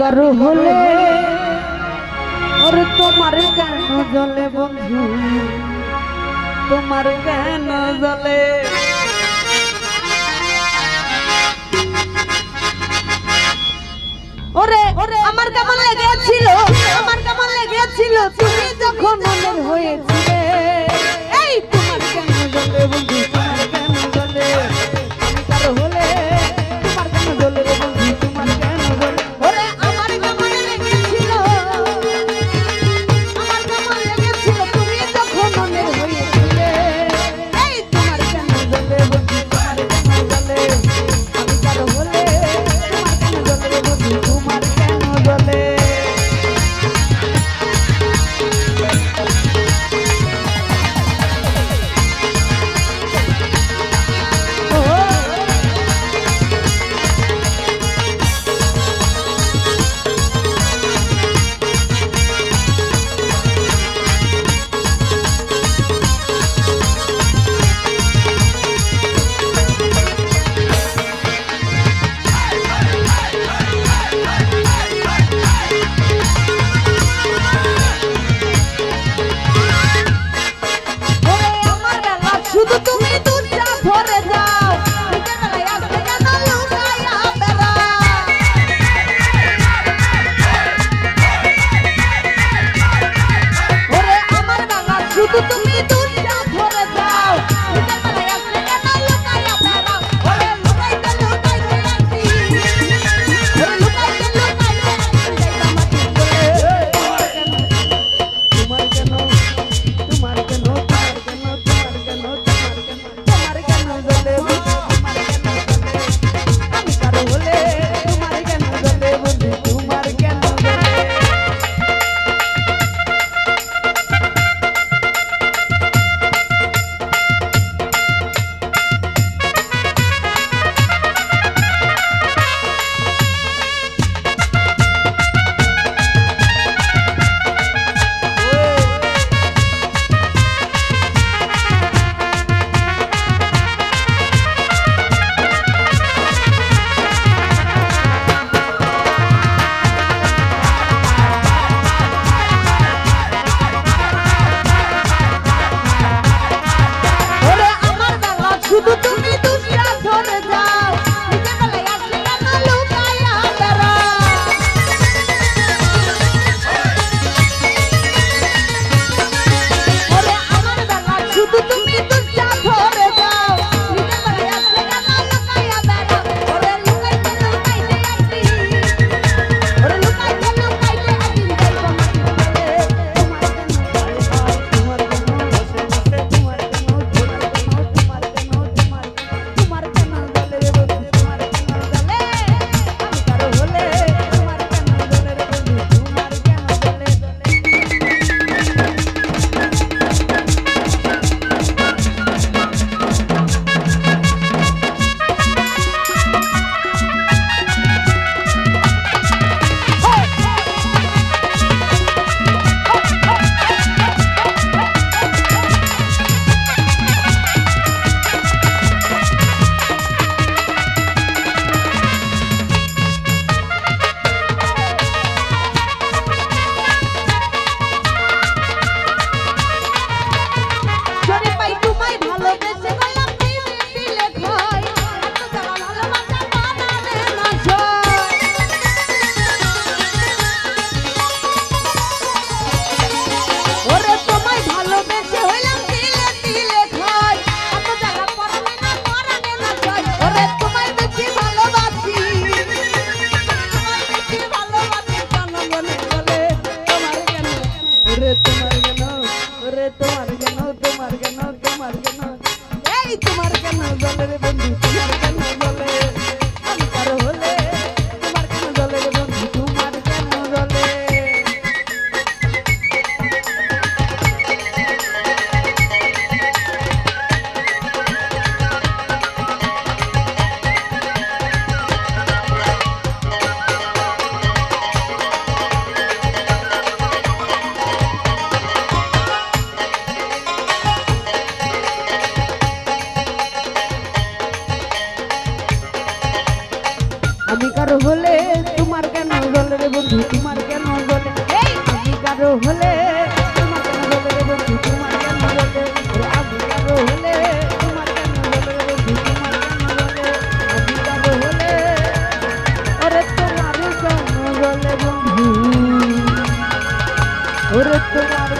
কারও হলে? ওর তোমার কেন জলে বন্ধু? তোমার কেন জলে ওরে ওরে, আমার কেমন লেগেছিল? আমার কেমন লেগেছিল? তুমি যখন মনে হয়েছিলে এই তোমার কেন জলে বন্ধু? por রে বন্ধু, তোমার কেন বলে? আমি কারও হলে, তোমার কেন বলে আমি কারও হলে, তোমার কেন বলে আমি কারও হলে, ওরে তোমার কেন বলে বন্ধু? ওরে তোমার